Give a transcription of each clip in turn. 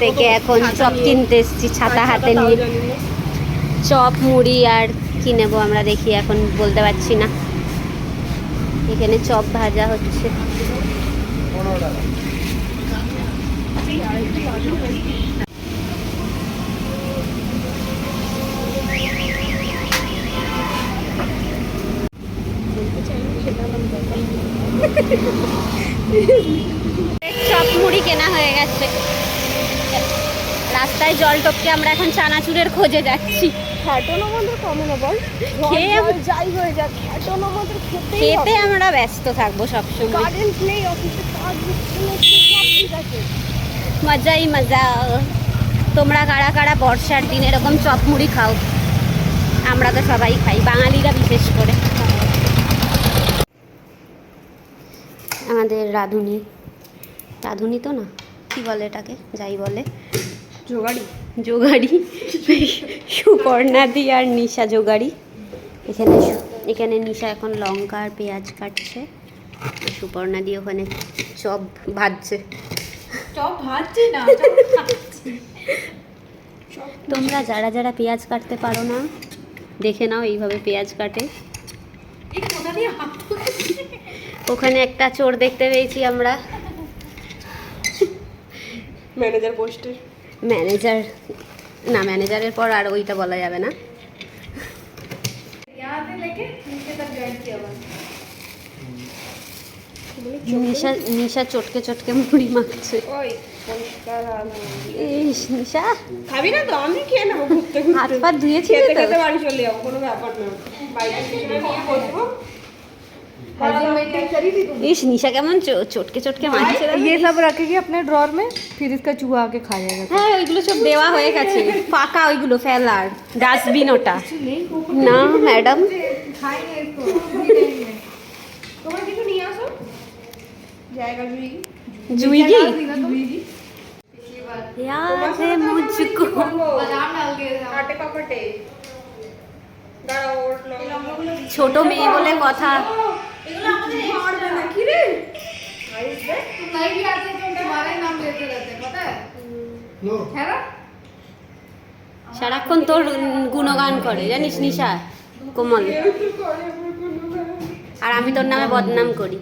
থেকে এখন চপ কিনতে এসেছি, ছাতা হাতে নিয়ে। চপ, মুড়ি আর কি নেব আমরা দেখি, এখন বলতে পারছি না। এখানে চপ ভাজা হচ্ছে। চপ, মুড়ি কেনা হয়ে গেছে। রাস্তায় জল টপকে আমরা এখন চানাচুরের খোঁজে যাচ্ছি। ফ্যাটন আমাদের কমে না বল খেয়ে যাই হয়ে যাক আমাদের খেতে আমরা ব্যস্ত থাকব সবসময়। কারেন্ট নেই অফিসে কাজ সব ঠিক আছে। মজাই মজা। তোমরা কারা কারা বর্ষার দিন এরকম চপ মুড়ি খাও? আমরা তো সবাই খাই বাঙালিরা বিশেষ করে। আমাদের রাধুনি। রাধুনি তো না কি বলে এটাকে? যাই বলে। জোগাড়ি? যোগাড়ি সুপর্ণাদি আর নিশা যোগাড়ি এখানে এখানে নিশা এখন লঙ্কা আর পেঁয়াজ কাটছে। আর সুপর্ণাদি ওখানে চপ ভাজছে। চপ ভাজছি না? তোমরা যারা যারা পেঁয়াজ কাটতে পারো না দেখে নাও এইভাবে পেঁয়াজ কাটে। ওখানে একটা চোর দেখতে পেয়েছি আমরা। ম্যানেজার পোস্টের। ম্যানেজার না ম্যানেজারের পর আর ওইটা বলা যাবে না। নিশা নিশা চটকে চটকে মুড়ি মাখছে। ইস নিশা। খাবি না তো? আমি খেয়ে নেব ঘুরতে হাত পা ধুয়েছি তো। বাড়ি চলে যাব কোনো ব্যাপার না। বাইরে নিয়ে বসবো। ইস নিশা কেমন চ- চটকে চটকে মাখছে দেখো। ये सब रखेगी अपने ड्रॉर में फिर इसका चूहा आके खा जाएगा হ্যাঁ ওইগুলো সব দেওয়া হয়ে গেছে ফাঁকা ওইগুলো ফেলার ডাস্টবিন ওটা না ম্যাডাম খাইনি একটু তোমরা কিছু নিয়ে আসো জায়গা জুই জুইগি জুইগি याद है मुझको কাটে কাপটে দাঁড়াও ওর লঙ্কাগুলো ছোট মেয়ে বলে কথা সারাক্ষণ তোর গুণগান করে জানিস নিশা? কোমল। আর আমি তোর নামে বদনাম করি।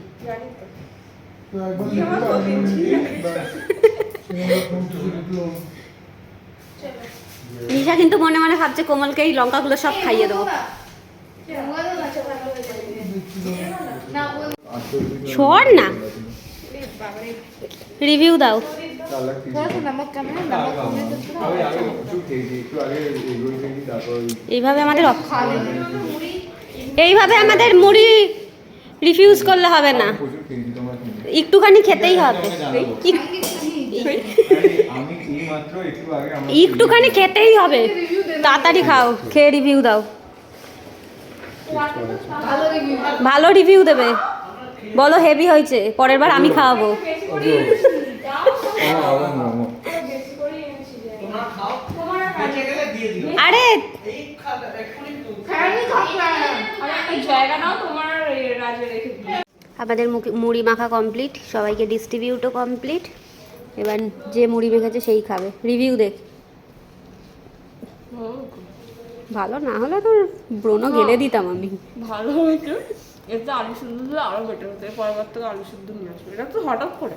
নিশা কিন্তু মনে মনে ভাবছে কোমলকে এই লঙ্কাগুলো সব খাইয়ে দেবো। সর না। রিভিউ দাও। এইভাবে আমাদের এইভাবে আমাদের মুড়ি রিফিউজ করলে হবে না। একটুখানি খেতেই হবে। একটুখানি খেতেই হবে। তাড়াতাড়ি খাও খেয়ে রিভিউ দাও। ভালো রিভিউ দেবে। বলো হেভি হয়েছে, পরের বার আমি খাওয়াবো। আরে, আমাদের মুড়ি মাখা কমপ্লিট সবাইকে ডিস্ট্রিবিউটও কমপ্লিট এবার যে মুড়ি মেখেছে সেই খাবে। রিভিউ দেখ। ভালো না হলে তোর ব্রণ গেলে দিতাম আমি। ভালো হয়েছে এতে আলু সিদ্ধ দিলে আরও বেটার হতো পরের বার থেকে আলু সিদ্ধ নিয়ে আসবে। এটা তো হঠাৎ করে।